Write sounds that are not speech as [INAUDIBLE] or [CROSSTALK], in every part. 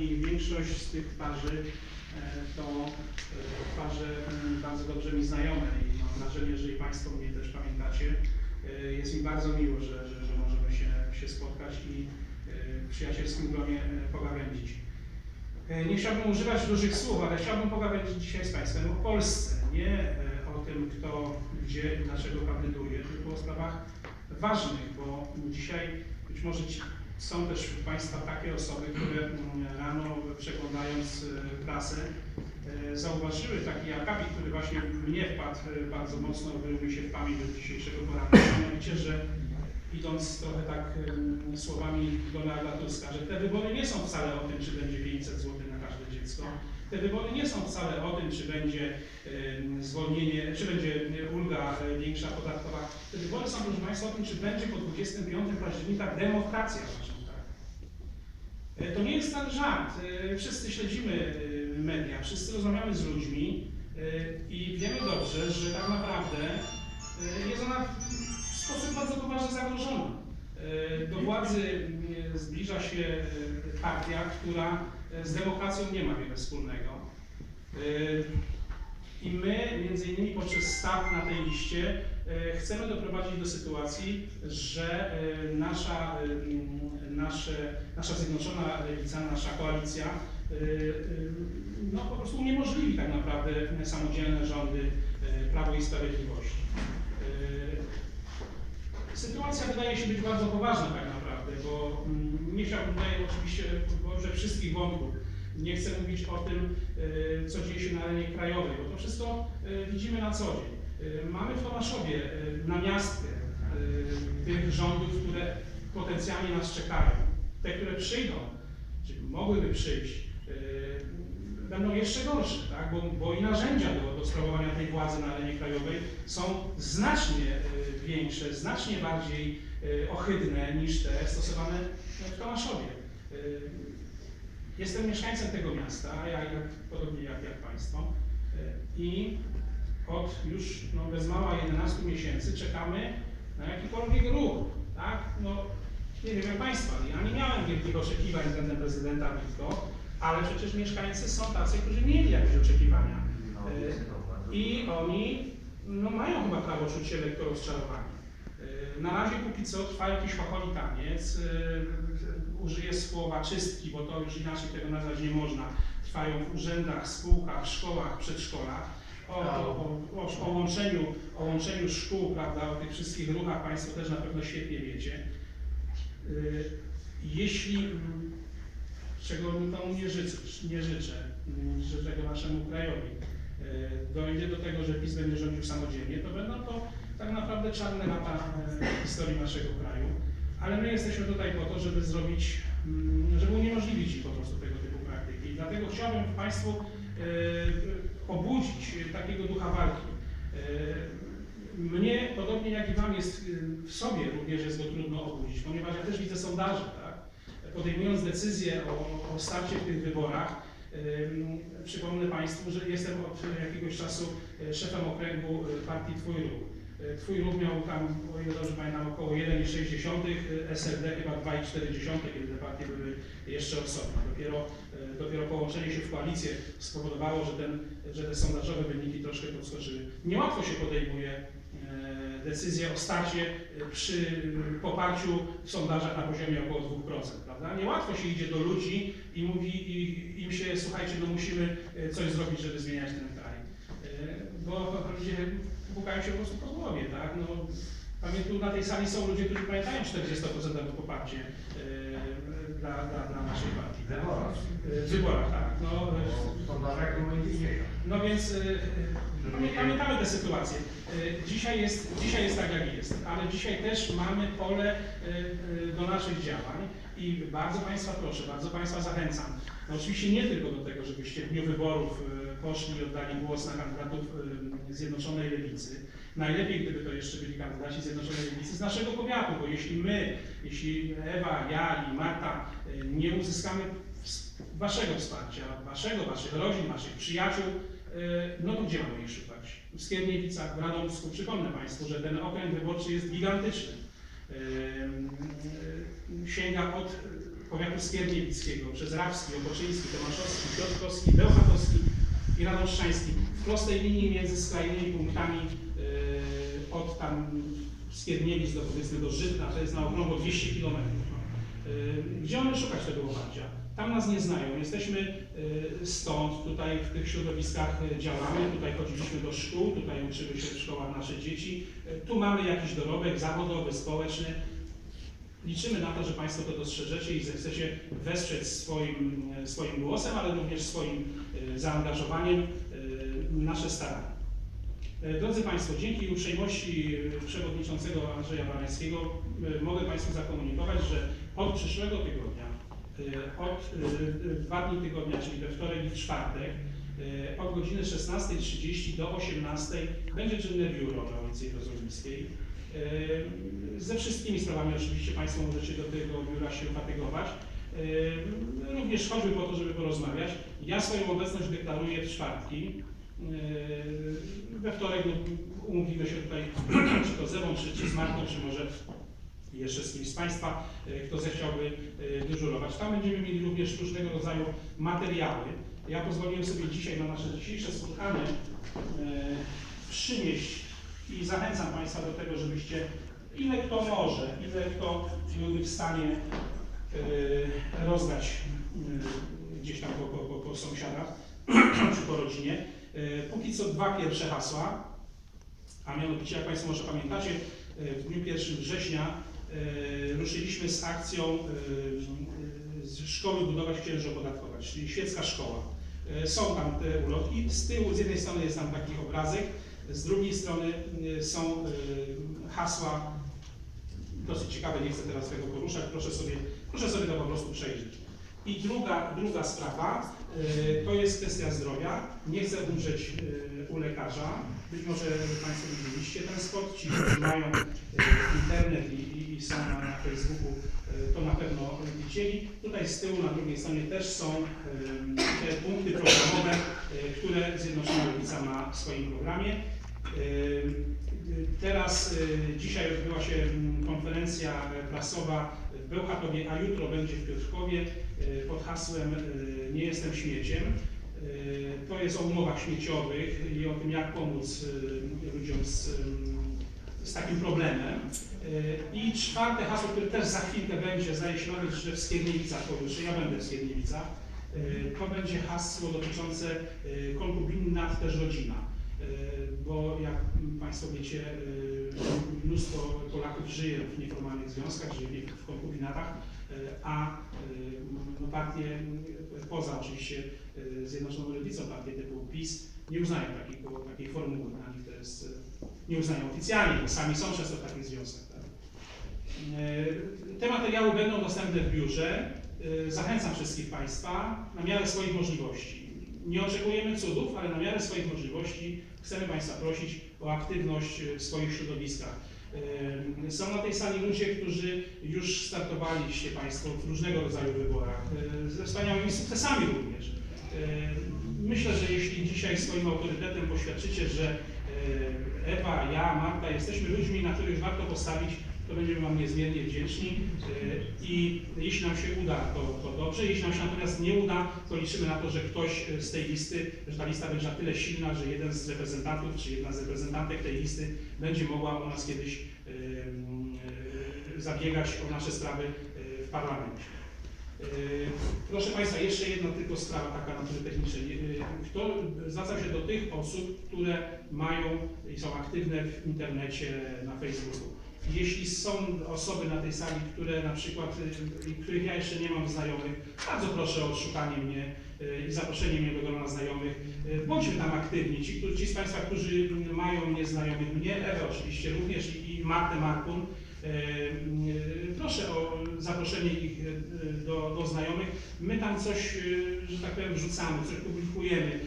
i większość z tych twarzy e, to e, twarze mm, bardzo dobrze mi znajome i mam wrażenie, że i Państwo mnie też pamiętacie. E, Jest mi bardzo miło, że, że, że możemy się, się spotkać i w przyjacielskim gronie pogawędzić. Nie chciałbym używać dużych słów, ale chciałbym pogawędzić dzisiaj z Państwem o Polsce, nie o tym, kto, gdzie, i dlaczego kandyduje, tylko o sprawach ważnych, bo dzisiaj być może ci, są też wśród Państwa takie osoby, które mm, rano przeglądając e, prasę e, zauważyły taki akapit, który właśnie mnie wpadł e, bardzo mocno, wyrył mi się w pamięć do dzisiejszego poranka, mianowicie, że idąc trochę tak em, słowami Donalda Tuska, że te wybory nie są wcale o tym, czy będzie 500 zł na każde dziecko. Te wybory nie są wcale o tym, czy będzie zwolnienie, czy będzie ulga e, większa podatkowa. Te wybory są, proszę Państwa, o tym, czy będzie po 25 października demokracja w naszym kraju. E, To nie jest ten żart. E, Wszyscy śledzimy e, media, wszyscy rozmawiamy z ludźmi e, i wiemy dobrze, że tak naprawdę e, jest ona w sposób bardzo poważnie zagrożona. E, Do władzy e, zbliża się e, partia, która e, z demokracją nie ma wiele wspólnego. E, I my, między innymi poprzez start na tej liście, e, chcemy doprowadzić do sytuacji, że e, nasza, e, nasze, nasza zjednoczona lewica, nasza koalicja no, po prostu uniemożliwi tak naprawdę samodzielne rządy Prawo i Sprawiedliwości. Sytuacja wydaje się być bardzo poważna tak naprawdę, bo nie chciałbym tutaj oczywiście poruszać wszystkich wątków. Nie chcę mówić o tym, e, co dzieje się na arenie krajowej, bo to wszystko e, widzimy na co dzień. E, Mamy w Tomaszowie namiastkę tych rządów, które potencjalnie nas czekają. Te, które przyjdą, czy mogłyby przyjść, będą jeszcze gorsze, tak? bo, bo i narzędzia do, do sprawowania tej władzy na arenie krajowej są znacznie większe, znacznie bardziej ohydne niż te stosowane w Tomaszowie. Jestem mieszkańcem tego miasta, ja, jak, podobnie jak, jak Państwo, e, i od już no, bez mała 11 miesięcy czekamy na jakikolwiek ruch. Tak? No, nie wiem jak Państwa, ja nie miałem wielkich oczekiwań względem prezydenta Witko, ale przecież mieszkańcy są tacy, którzy mieli jakieś oczekiwania. E, I oni no, mają chyba prawo czuć się lekko rozczarowani. Na razie póki co trwa jakiś chłopoli taniec. e, Użyję słowa czystki, bo to już inaczej tego nazwać nie można. Trwają w urzędach, spółkach, szkołach, przedszkolach. O, o, o, o, łączeniu, o łączeniu szkół, prawda, o tych wszystkich ruchach Państwo też na pewno świetnie wiecie. Y, Jeśli, mm, czego nikomu nie życzę, nie życzę, mm, życzę tego naszemu krajowi, y, dojdzie do tego, że PiS będzie rządził samodzielnie, to będą to tak naprawdę czarne lata historii naszego kraju. Ale my jesteśmy tutaj po to, żeby zrobić, mm, żeby uniemożliwić po prostu tego typu praktyki. I dlatego chciałbym Państwu e, obudzić takiego ducha walki. E, Mnie, podobnie jak i Wam, jest e, w sobie również jest go trudno obudzić, ponieważ ja też widzę sondaże, tak? Podejmując decyzję o, o starcie w tych wyborach, przypomnę Państwu, że jestem od jakiegoś czasu szefem okręgu partii Twój Ruch. E, Twój ruch miał tam, o ile dobrze pamiętam, około 1,6, e, SLD chyba 2,4, kiedy te partie były jeszcze osobne. Dopiero, e, dopiero połączenie się w koalicję spowodowało, że, ten, że te sondażowe wyniki troszkę podskoczyły. Niełatwo się podejmuje e, decyzję o starcie e, przy poparciu w sondażach na poziomie około 2%, prawda? Niełatwo się idzie do ludzi i mówi i, im się, słuchajcie, no musimy e, coś zrobić, żeby zmieniać ten kraj. E, Bo ludzie pukają się po prostu po głowie, tak? No, pamiętam, na tej sali są ludzie, którzy pamiętają 40% poparcie e, dla, dla, dla naszej partii. tak? Wyborach. W wyborach, tak. No, e, To 50. no więc y, y, pamię- pamiętamy tę sytuację. Y, Dzisiaj jest, dzisiaj jest tak, jak jest, ale dzisiaj też mamy pole y, y, do naszych działań i bardzo Państwa proszę, bardzo Państwa zachęcam. No oczywiście nie tylko do tego, żebyście w dniu wyborów poszli i oddali głos na kandydatów Zjednoczonej Lewicy. Najlepiej, gdyby to jeszcze byli kandydaci Zjednoczonej Lewicy z naszego powiatu, bo jeśli my, jeśli Ewa, ja i Marta nie uzyskamy Waszego wsparcia, Waszego, Waszych rodzin, Waszych przyjaciół, no to gdzie mamy ich szukać? W Skierniewicach, w Radomsku. Przypomnę Państwu, że ten okręg wyborczy jest gigantyczny. Y, y, Sięga od powiatu skierniewickiego, przez Rawski, Opoczyński, Tomaszowski, Piotrkowski, Bełchatowski i Radolszczański w prostej linii między skrajnymi punktami e, od tam Skierniewic do powiedzmy do Żytna, to jest na okrągło 200 km. Gdzie mamy szukać tego oparcia? Tam nas nie znają. Jesteśmy e, stąd, tutaj w tych środowiskach e, działamy, tutaj chodziliśmy do szkół, tutaj uczyły się w szkołach nasze dzieci. E, Tu mamy jakiś dorobek zawodowy, społeczny. Liczymy na to, że Państwo to dostrzeżecie i zechcecie wesprzeć swoim, swoim głosem, ale również swoim zaangażowaniem nasze starania. Drodzy Państwo, dzięki uprzejmości przewodniczącego Andrzeja Barańskiego mogę Państwu zakomunikować, że od przyszłego tygodnia, od e, dwa dni tygodnia, czyli we wtorek i czwartek, e, od godziny 16.30 do 18.00 będzie czynne biuro na ulicy Jerozolimskiej. E, Ze wszystkimi sprawami oczywiście Państwo możecie do tego biura się fatygować. E, Również choćby po to, żeby porozmawiać. Ja swoją obecność deklaruję w czwartki. E, We wtorek no, umówimy się tutaj, czy to z Ewą, czy, czy z Martą, czy może jeszcze z kimś z Państwa, e, kto zechciałby e, dyżurować. Tam będziemy mieli również różnego rodzaju materiały. Ja pozwoliłem sobie dzisiaj na nasze dzisiejsze spotkanie e, przynieść i zachęcam Państwa do tego, żebyście ile kto może, ile kto byłby w stanie rozdać gdzieś tam po, po, po, sąsiadach [CLEARS THROAT] czy po rodzinie. Póki co dwa pierwsze hasła, a mianowicie, jak Państwo może pamiętacie, w dniu 1 września ruszyliśmy z akcją e, szkoły budować księży opodatkować, czyli świecka szkoła. E, Są tam te ulotki. Z tyłu, z jednej strony jest tam taki obrazek, z drugiej strony e, są e, hasła dosyć ciekawe, nie chcę teraz tego poruszać, proszę sobie, proszę sobie to po prostu przejrzeć. I druga, druga sprawa e, to jest kwestia zdrowia. Nie chcę umrzeć e, u lekarza. Być może Państwo widzieliście ten spot, ci, którzy mają e, internet i, i, i są na, na Facebooku, to na pewno widzieli. Tutaj z tyłu na drugiej stronie też są te punkty programowe, które Zjednoczona Lewica ma w swoim programie. E, Teraz, e, dzisiaj odbyła się mm, konferencja prasowa w Bełchatowie, a jutro będzie w Piotrkowie e, pod hasłem Nie jestem śmieciem. To jest o umowach śmieciowych i o tym, jak pomóc ludziom z, z takim problemem. I czwarte hasło, które też za chwilkę będzie, zdaje się nawet, że w Skierniewicach pojutrze, ja będę w Skierniewicach, to będzie hasło dotyczące konkubinat, też rodzina. E, Bo jak Państwo wiecie, e, mnóstwo Polaków żyje w nieformalnych związkach, żyje w konkubinatach, e, a no, partie poza oczywiście Zjednoczoną Lewicą, partie typu PiS nie uznają takiego, takiej formuły. Dla nich to jest, nie uznają oficjalnie, bo sami są często w takich związkach. Tak? Te materiały będą dostępne w biurze. Zachęcam wszystkich Państwa na miarę swoich możliwości. Nie oczekujemy cudów, ale na miarę swoich możliwości chcemy Państwa prosić o aktywność w swoich środowiskach. E, Są na tej sali ludzie, którzy już startowaliście Państwo w różnego rodzaju wyborach, e, ze wspaniałymi sukcesami również. E, Myślę, że jeśli dzisiaj swoim autorytetem poświadczycie, że e, Ewa, ja, Marta jesteśmy ludźmi, na których warto postawić, to będziemy Wam niezmiernie wdzięczni e, i jeśli nam się uda, to, to dobrze, jeśli nam się natomiast nie uda, to liczymy na to, że ktoś z tej listy, że ta lista będzie na tyle silna, że jeden z reprezentantów czy jedna z reprezentantek tej listy będzie mogła u nas kiedyś e, e, zabiegać o nasze sprawy e, w parlamencie. E, Proszę Państwa, jeszcze jedna tylko sprawa taka natury technicznej. E, Kto, zwracam się do tych osób, które mają i są aktywne w internecie, na Facebooku. Jeśli są osoby na tej sali, które na przykład, y, których ja jeszcze nie mam znajomych, bardzo proszę o odszukanie mnie y, i zaproszenie mnie do grona znajomych. Y, Bądźmy tam aktywni. Ci, ci z Państwa, którzy mają nieznajomych, mnie, Ewę oczywiście również i, Martę Markun, proszę o zaproszenie ich do, do znajomych. My tam coś, że tak powiem, wrzucamy, coś publikujemy.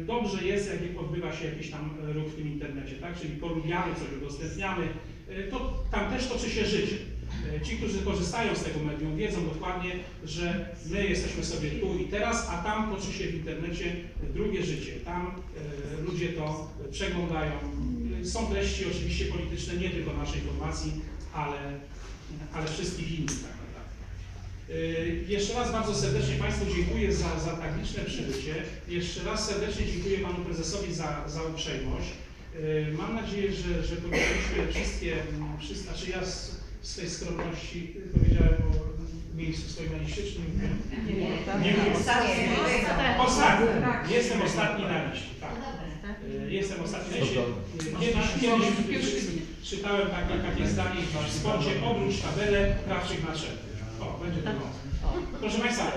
Dobrze jest, jak odbywa się jakiś tam ruch w tym internecie, tak? Czyli polubiamy coś, udostępniamy. Y, To tam też toczy się życie. Y, Ci, którzy korzystają z tego medium, wiedzą dokładnie, że my jesteśmy sobie tu i teraz, a tam toczy się w internecie drugie życie. Tam y, ludzie to przeglądają. Są treści oczywiście polityczne, nie tylko naszej formacji, ale, ale wszystkich innych tak naprawdę. Y, Jeszcze raz bardzo serdecznie Państwu dziękuję za, za tak liczne przybycie. Jeszcze raz serdecznie dziękuję Panu Prezesowi za, za uprzejmość. Y, Mam nadzieję, że, że poruszyliśmy wszystkie, wszystkie, znaczy ja z, z tej skromności powiedziałem o miejscu swoim na liście, czy nie mówiłem? Nie mówiłem. Ostatni. Jestem ostatni na liście, tak. Y, Jestem ostatni na liście. Kiedyś, kiedyś czy- czytałem takie, takie zdanie w sporcie, obróć tabelę prawszych naczelnych. O, będzie to mocno. Proszę Państwa,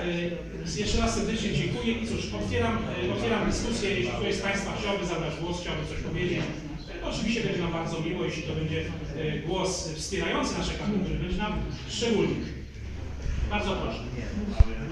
y, jeszcze raz serdecznie dziękuję i cóż, otwieram, y, otwieram dyskusję, jeśli ktoś z Państwa chciałby zabrać głos, chciałby coś powiedzieć. y, to Oczywiście będzie nam bardzo miło, jeśli to będzie głos wspierający nasze kandydatury, będzie nam szczególnie. Bardzo proszę.